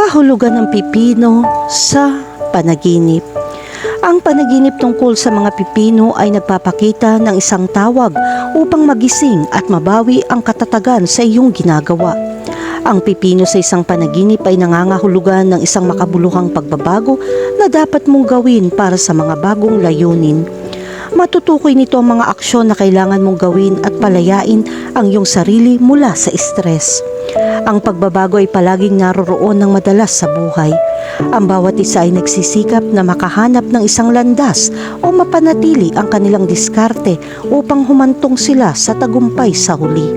Kahulugan ng pipino sa panaginip. Ang panaginip tungkol sa mga pipino ay nagpapakita ng isang tawag upang magising at mabawi ang katatagan sa iyong ginagawa. Ang pipino sa isang panaginip ay nangangahulugan ng isang makabuluhang pagbabago na dapat mong gawin para sa mga bagong layunin. Matutukoy nito ang mga aksyon na kailangan mong gawin at palayain ang iyong sarili mula sa stress. Ang pagbabago ay palaging naroroon ng madalas sa buhay. Ang bawat isa ay nagsisikap na makahanap ng isang landas o mapanatili ang kanilang diskarte upang humantong sila sa tagumpay sa huli.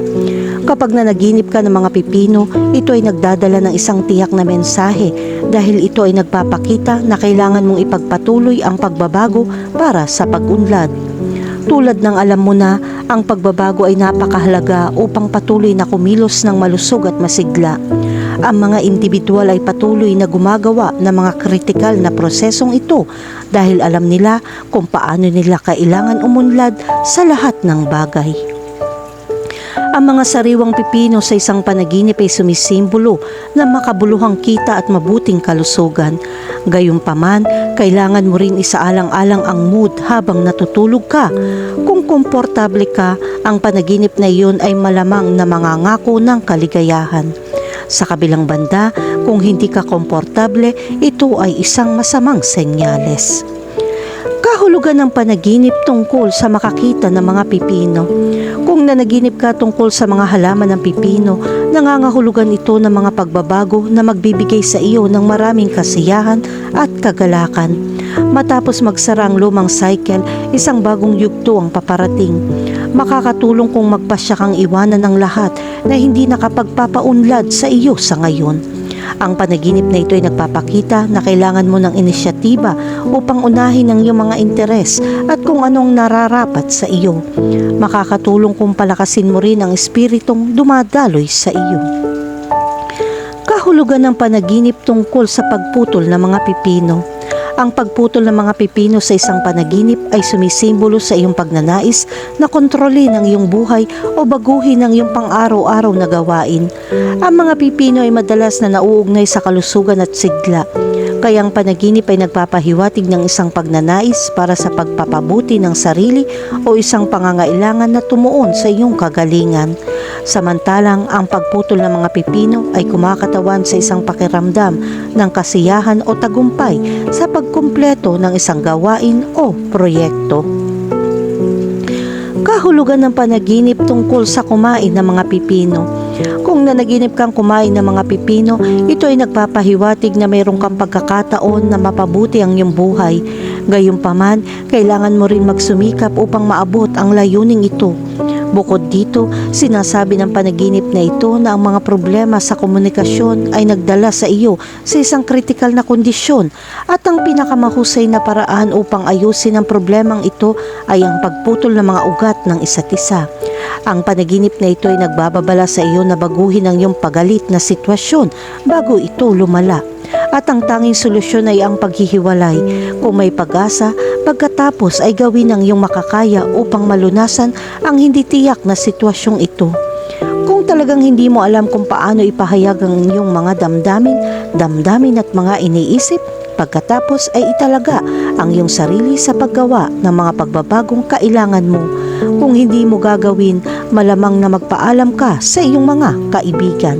Kapag nanaginip ka ng mga pipino, ito ay nagdadala ng isang tiyak na mensahe dahil ito ay nagpapakita na kailangan mong ipagpatuloy ang pagbabago para sa pag-unlad. Tulad ng alam mo na, ang pagbabago ay napakahalaga upang patuloy na kumilos ng malusog at masigla. Ang mga individual ay patuloy na gumagawa ng mga kritikal na prosesong ito dahil alam nila kung paano nila kailangan umunlad sa lahat ng bagay. Ang mga sariwang pipino sa isang panaginip ay sumisimbolo ng makabuluhang kita at mabuting kalusugan. Gayunpaman, kailangan mo rin isaalang-alang ang mood habang natutulog ka. Kung komportable ka, ang panaginip na iyon ay malamang na mangangako ng kaligayahan. Sa kabilang banda, kung hindi ka komportable, ito ay isang masamang senyales. Kahulugan ng panaginip tungkol sa makakita ng mga pipino. Kung nanaginip ka tungkol sa mga halaman ng pipino, nangangahulugan ito ng mga pagbabago na magbibigay sa iyo ng maraming kasiyahan at kagalakan. Matapos magsara ang lumang cycle, isang bagong yugto ang paparating. Makakatulong kung magpasya kang iwanan ng lahat na hindi nakapagpapaunlad sa iyo sa ngayon. Ang panaginip na ito ay nagpapakita na kailangan mo ng inisyatiba upang unahin ang iyong mga interes at kung anong nararapat sa iyo. Makakatulong kung palakasin mo rin ang espiritong dumadaloy sa iyo. Kahulugan ng panaginip tungkol sa pagputol ng mga pipino. Ang pagputol ng mga pipino sa isang panaginip ay sumisimbolo sa iyong pagnanais na kontrolin ang iyong buhay o baguhin ang iyong pang-araw-araw na gawain. Ang mga pipino ay madalas na nauugnay sa kalusugan at sigla. Kaya ang panaginip ay nagpapahiwatig ng isang pagnanais para sa pagpapabuti ng sarili o isang pangangailangan na tumuon sa iyong kagalingan. Samantalang ang pagputol ng mga pipino ay kumakatawan sa isang pakiramdam ng kasiyahan o tagumpay sa pagkumpleto ng isang gawain o proyekto. Kahulugan ng panaginip tungkol sa kumain ng mga pipino. Kung nanaginip kang kumain ng mga pipino, ito ay nagpapahiwatig na mayroon kang pagkakataon na mapabuti ang iyong buhay. Gayunpaman, kailangan mo rin magsumikap upang maabot ang layuning ito. Bukod dito, sinasabi ng panaginip na ito na ang mga problema sa komunikasyon ay nagdala sa iyo sa isang kritikal na kondisyon at ang pinakamahusay na paraan upang ayusin ang problemang ito ay ang pagputol ng mga ugat ng isa't isa. Ang panaginip na ito ay nagbababala sa iyo na baguhin ang iyong pagalit na sitwasyon bago ito lumala. At ang tanging solusyon ay ang paghihiwalay. Kung may pag-asa, pagkatapos ay gawin ang iyong makakaya upang malunasan ang hindi tiyak na sitwasyong ito. Kung talagang hindi mo alam kung paano ipahayag ang iyong mga damdamin, damdamin at mga iniisip, pagkatapos ay italaga ang iyong sarili sa paggawa ng mga pagbabagong kailangan mo. Kung hindi mo gagawin, malamang na magpaalam ka sa iyong mga kaibigan.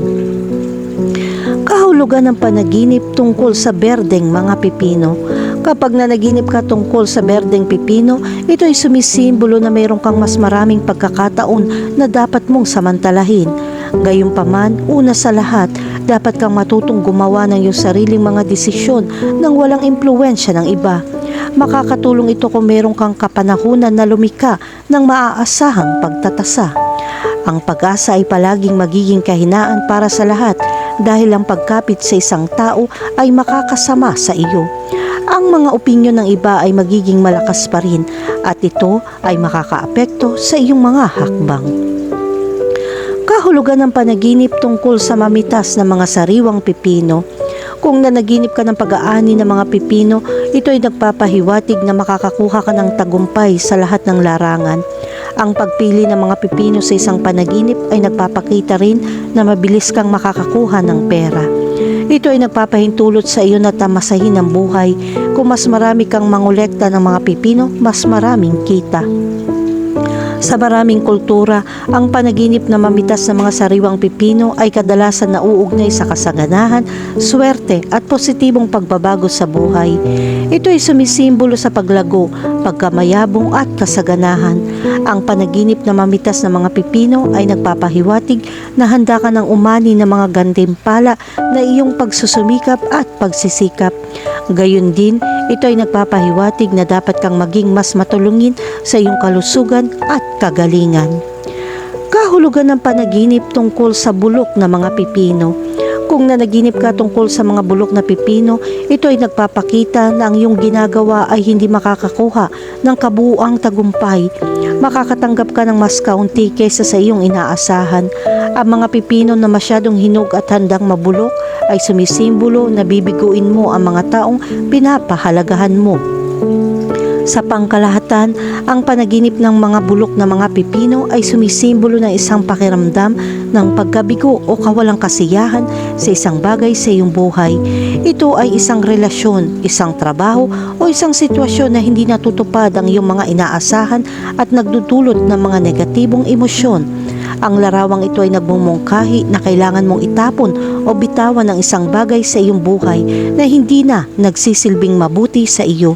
Kahulugan ng panaginip tungkol sa berdeng mga pipino. Kapag nanaginip ka tungkol sa berdeng pipino, ito ay sumisimbolo na mayroon kang mas maraming pagkakataon na dapat mong samantalahin. Gayunpaman, una sa lahat, dapat kang matutong gumawa ng iyong sariling mga desisyon nang walang impluensya ng iba. Makakatulong ito kung meron kang kapanahunan na lumika ng maaasahang pagtatasa. Ang pag-asa ay palaging magiging kahinaan para sa lahat dahil ang pagkapit sa isang tao ay makakasama sa iyo. Ang mga opinyon ng iba ay magiging malakas pa rin at ito ay makakaapekto sa iyong mga hakbang. Kahulugan ng panaginip tungkol sa mamitas na mga sariwang pipino. Kung nanaginip ka ng pag-aani ng mga pipino, ito ay nagpapahiwatig na makakakuha ka ng tagumpay sa lahat ng larangan. Ang pagpili ng mga pipino sa isang panaginip ay nagpapakita rin na mabilis kang makakakuha ng pera. Ito ay nagpapahintulot sa iyo na tamasahin ang buhay. Kung mas marami kang mangolekta ng mga pipino, mas maraming kita. Sa maraming kultura, ang panaginip na mamitas ng mga sariwang pipino ay kadalasan nauugnay sa kasaganahan, swerte at positibong pagbabago sa buhay. Ito ay sumisimbolo sa paglago, pagkamayabong at kasaganahan. Ang panaginip na mamitas ng mga pipino ay nagpapahiwatig na handa ka ng umani ng mga gantimpala na iyong pagsusumikap at pagsisikap. Gayun din, ito ay nagpapahiwatig na dapat kang maging mas matulungin sa iyong kalusugan at kagalingan. Kahulugan ng panaginip tungkol sa bulok na mga pipino. Kung nanaginip ka tungkol sa mga bulok na pipino, ito ay nagpapakita na ang iyong ginagawa ay hindi makakakuha ng kabuuang tagumpay. Makakatanggap ka ng mas kaunti kaysa sa iyong inaasahan. Ang mga pipino na masyadong hinog at handang mabulok ay sumisimbolo na bibiguin mo ang mga taong pinapahalagahan mo. Sa pangkalahatan, ang panaginip ng mga bulok na mga pipino ay sumisimbolo ng isang pakiramdam ng pagkabigo o kawalang kasiyahan sa isang bagay sa iyong buhay. Ito ay isang relasyon, isang trabaho o isang sitwasyon na hindi natutupad ang iyong mga inaasahan at nagdudulot ng mga negatibong emosyon. Ang larawang ito ay nagmumungkahi na kailangan mong itapon o bitawan ng isang bagay sa iyong buhay na hindi na nagsisilbing mabuti sa iyo.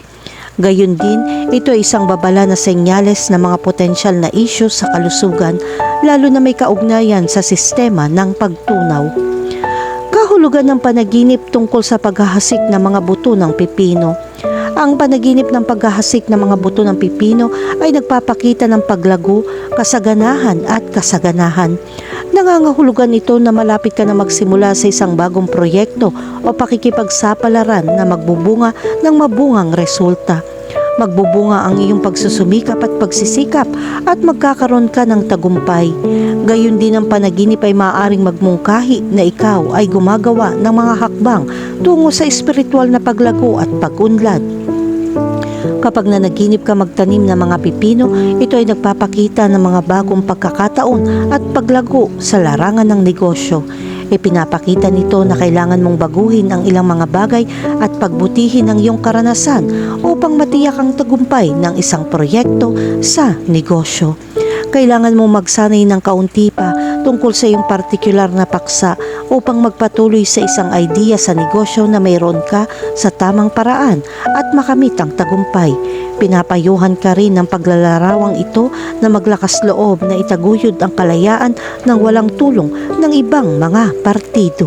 Gayun din, ito ay isang babala na senyales ng mga potensyal na isyu sa kalusugan, lalo na may kaugnayan sa sistema ng pagtunaw. Kahulugan ng panaginip tungkol sa paghahasik ng mga buto ng pipino. Ang panaginip ng paghahasik ng mga buto ng pipino ay nagpapakita ng paglago, kasaganahan at kasaganahan. Nangangahulugan ito na malapit ka na magsimula sa isang bagong proyekto o pakikipagsapalaran na magbubunga ng mabungang resulta. Magbubunga ang iyong pagsusumikap at pagsisikap at magkakaroon ka ng tagumpay. Gayun din ang panaginip ay maaaring magmungkahi na ikaw ay gumagawa ng mga hakbang tungo sa espiritual na paglago at pagunlad. Kapag nanaginip ka magtanim ng mga pipino, ito ay nagpapakita ng mga bagong pagkakataon at paglago sa larangan ng negosyo. Ipinapakita nito na kailangan mong baguhin ang ilang mga bagay at pagbutihin ang iyong karanasan upang matiyak ang tagumpay ng isang proyekto sa negosyo. Kailangan mong magsanay ng kaunti pa tungkol sa iyong partikular na paksa upang magpatuloy sa isang idea sa negosyo na mayroon ka sa tamang paraan at makamit ang tagumpay. Pinapayuhan ka rin ng paglalarawang ito na maglakas loob na itaguyod ang kalayaan ng walang tulong ng ibang mga partido.